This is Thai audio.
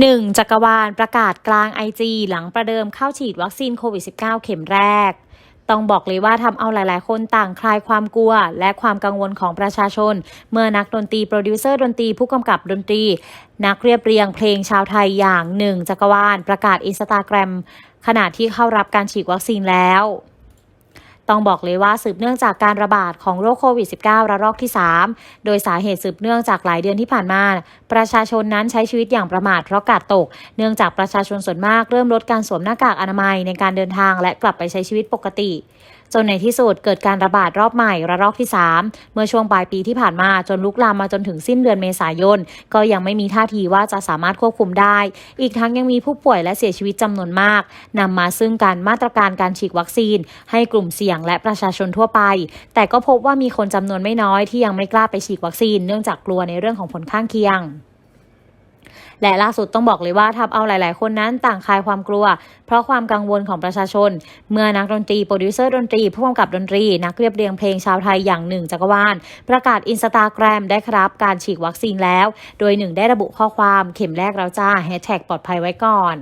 1. จักรวาลประกาศกลาง IG หลังประเดิมเข้าฉีดวัคซีนโควิด -19 เข็มแรก ต้องบอกเลยว่าทำเอาหลาย ๆ คนต่างคลายความกลัว และความกังวลของประชาชน เมื่อนักดนตรีโปรดิวเซอร์ดนตรีผู้กำกับดนตรี นักเรียบเรียงเพลงชาวไทยอย่างหนึ่งจักรวาลประกาศอินสตาแกรมขณะที่เข้ารับการฉีดวัคซีนแล้ว ต้องบอกเลยว่าสืบเนื่องจากการระบาดของโรคโควิด -19 ระลอกที่ 3 โดยสาเหตุสืบเนื่องจากหลายเดือนที่ผ่านมา ประชาชนนั้นใช้ชีวิตอย่างประมาทเพราะกาดตก เนื่องจากประชาชนส่วนมากเริ่มลดการสวมหน้ากากอนามัยในการเดินทางและกลับไปใช้ชีวิตปกติ จนในที่สุดเกิดการระบาดรอบใหม่ระลอกที่ 3 เมื่อช่วงปลายปีที่ผ่านมาจนลุกลามมาจนถึงสิ้นเดือนเมษายน ก็ยังไม่มีท่าทีว่าจะสามารถควบคุมได้ อีกทั้งยังมีผู้ป่วยและเสียชีวิตจำนวนมากนำมาซึ่งการมาตรการการฉีดวัคซีน ให้กลุ่มเสี่ยงและประชาชนทั่วไป แต่ก็พบว่ามีคนจำนวนไม่น้อยที่ยังไม่กล้าไปฉีดวัคซีนเนื่องจากกลัวในเรื่องของผลข้างเคียง และล่าสุดต้องบอกเลยว่าทำเอาหลาย ๆ คนนั้นต่างคลายความกลัว เพราะความกังวลของประชาชน เมื่อนักดนตรีโปรดิวเซอร์ดนตรีผู้กำกับดนตรี นักเรียบเรียงเพลงชาวไทยอย่างหนึ่งจักรวาลประกาศอินสตาแกรมได้ครับการฉีดวัคซีนแล้ว โดยหนึ่งได้ระบุข้อความเข็มแรกแล้วจ้าแฮชแท็กปลอดภัยไว้ก่อน